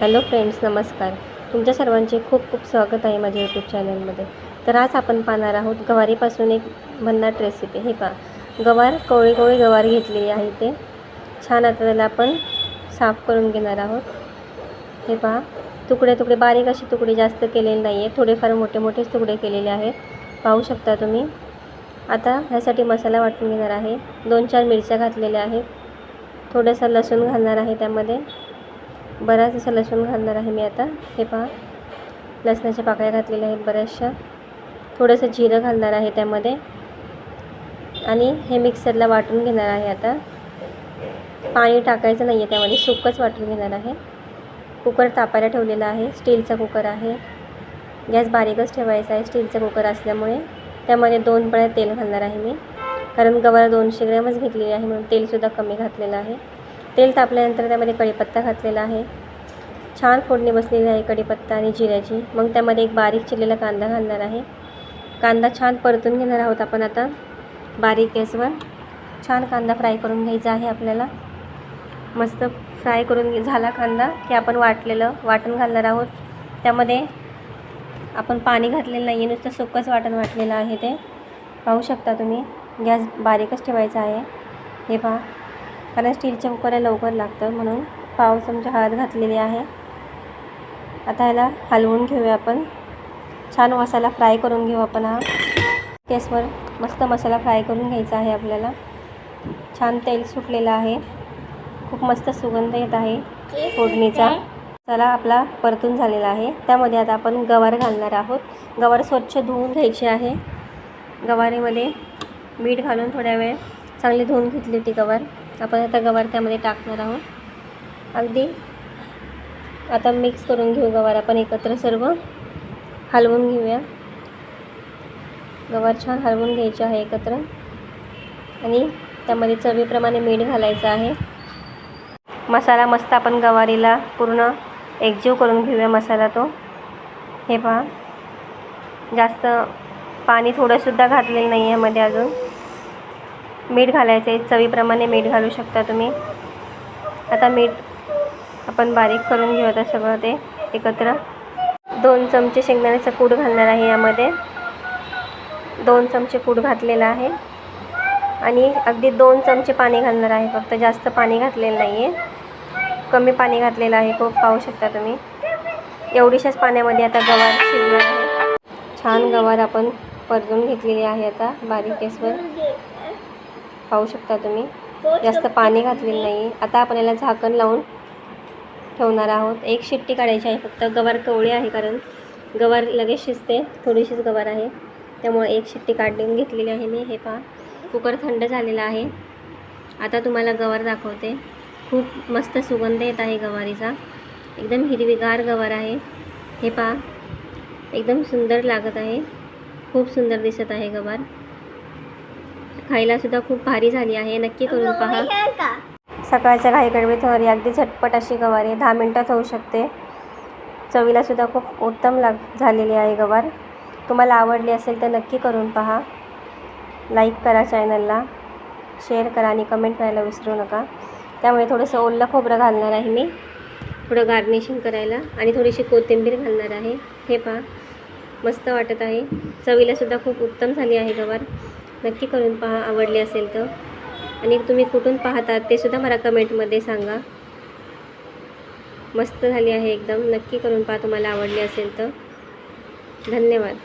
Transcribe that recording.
Hello friends नमस्कार. तुमच्या सर्वांचे खूप खूप स्वागत आहे माझ्या यूट्यूब चॅनलमध्ये. तर आज आपण पाहणार आहोत गवारीपासून एक भन्नाट रेसिपी हे पहा. गवार कोवळी कोवळी गवार घेतलेली आहे ते. छान आता त्याला आपण साफ करून घेणार आहोत. हे पहा. तुकडे तुकडे बारीक असे तुकडे जास्त केलेले नाही आहे थोडेफार मोठे मोठेच तुकडे केलेले आहेत. पाहू शकता तुम्ही. आता ह्यासाठी मसाला वाटून घेणार आहे. दोन चार मिरच्या घातलेल्या आहेत. थोडंसं लसूण घालणार आहे त्यामध्ये. बराच असं लसूण घालणार आहे मी आता. हे पहा. लसणाच्या पाकळ्या घातलेल्या आहेत बऱ्याचशा. थोडंसं जिरं घालणार आहे त्यामध्ये. आणि हे मिक्सरला वाटून घेणार आहे आता. पाणी टाकायचं नाही आहे त्यामध्ये सुकंच वाटून घेणार आहे. कुकर तापायला ठेवलेला आहे. स्टीलचा कुकर आहे. गॅस बारीकच ठेवायचा आहे स्टीलचा कुकर असल्यामुळे. त्यामध्ये दोन पळ्या तेल घालणार आहे मी. कारण गव्हाला दोनशे ग्रॅमच घेतलेली आहे म्हणून तेलसुद्धा कमी घातलेलं आहे. तेल तापल्यानंतर त्यामध्ये कढीपत्ता घातलेला आहे. छान फोडणी बसलेली आहे कढीपत्ता आणि जिऱ्याची. मग त्यामध्ये एक बारीक चिरलेला कांदा घालणार आहे. कांदा छान परतून घेणार आहोत आपण आता बारीक गॅसवर छान कांदा फ्राय करून घ्यायचा आहे आपल्याला. मस्त फ्राय करून घे झाला कांदा की आपण वाटलेलं वाटण घालणार आहोत. त्यामध्ये आपण पाणी घातलेलं नाही आहे नुसतं सुकंच वाटण वाटलेलं आहे ते. पाहू शकता तुम्ही. गॅस बारीकच ठेवायचा आहे. हे पहा. कारण स्टीलच्या कुकरला लवकर लागतं म्हणून पाव चमचा हळद घातलेली आहे. आता ह्याला हलवून घेऊया आपण. छान मसाला फ्राय करून घेऊ आपण हा. गॅसवर मस्त मसाला फ्राय करून घ्यायचा आहे आपल्याला. छान तेल सुटलेलं आहे. खूप मस्त सुगंध येत आहे फोडणीचा. त्याला आपला परतून झालेला आहे. त्यामध्ये आता आपण गवार घालणार आहोत. गवार स्वच्छ धुवून घ्यायची आहे. गवारीमध्ये मीठ घालून थोड्या वेळ चांगली धुवून घेतली होती गवार. आपण आता गवार त्यामध्ये टाकणार आहोत. अगदी. आता मिक्स करून घेऊ गवार आपण एकत्र सर्व. हलवून घेऊया. गवार छान हलवून घ्यायचे आहे एकत्र. आणि त्यामध्ये चवीप्रमाणे मीठ घालायचं आहे. मसाला मस्त आपण गवारीला पूर्ण एकजीव करून घेऊया मसाला तो. हे पहा. जास्त पाणी थोडंसुद्धा घातलेलं नाही आहे मध्ये अजून. मीठ घालायचं आहे. चवीप्रमाणे मीठ घालू शकता तुम्ही. आता मीठ आपण बारीक करून घेऊ आता सगळं ते एकत्र. दोन चमचे शेंगदाण्याचा कूट घालणार आहे यामध्ये. दोन चमचे कूट घातलेला आहे. आणि अगदी दोन चमचे पाणी घालणार आहे. फक्त जास्त पाणी घातलेलं नाही आहे कमी पाणी घातलेलं आहे. खूप पाहू शकता तुम्ही. एवढीशाच पाण्यामध्ये आता गवार शिजणार आहे. छान गवार आपण परतून घेतलेली आहे आता बारीक गॅसवर पाहू शकता तुम्ही. जास्त पाणी घातलेलं नाही. आता आपण याला झाकण लावून ठेवणार आहोत. एक शिट्टी काढायची आहे. फक्त गवार कवळी आहे कारण गवार लगेच शिजते. थोडीशीच गवार आहे. त्यामुळे एक शिट्टी काढून घेतलेली आहे मी. हे पहा. कुकर थंड झालेला आहे. आता तुम्हाला गवार दाखवते. खूप मस्त सुगंध येत आहे गवारीचा. एकदम हिरवीगार गवार आहे. हे पहा. एकदम सुंदर लागत आहे. खूप सुंदर दिसत आहे गवार. खायलासुद्धा खूप भारी झाली आहे. नक्की करून पहा. सकाळच्या घाई गडबडीत हरी अगदी झटपट अशी गवार आहे दहा मिनटात होऊ शकते. चवीलासुद्धा खूप उत्तम लाग झालेली आहे गवार. तुम्हाला आवडली असेल तर नक्की करून पहा. लाईक करा चॅनलला शेअर करा आणि कमेंट करायला विसरू नका. त्यामुळे थोडंसं ओलं खोबरं घालणार आहे मी. थोडं गार्निशिंग करायला आणि थोडीशी कोथिंबीर घालणार आहे. हे पहा. मस्त वाटत आहे. चवीलासुद्धा खूप उत्तम झाली आहे गवार. नक्की करून पहा आवडली असेल तर. आणि तुम्ही कुठून पाहतात ते सुद्धा मला कमेंटमध्ये सांगा. मस्त झाली आहे एकदम. नक्की करून पहा तुम्हाला आवडली असेल तर. धन्यवाद.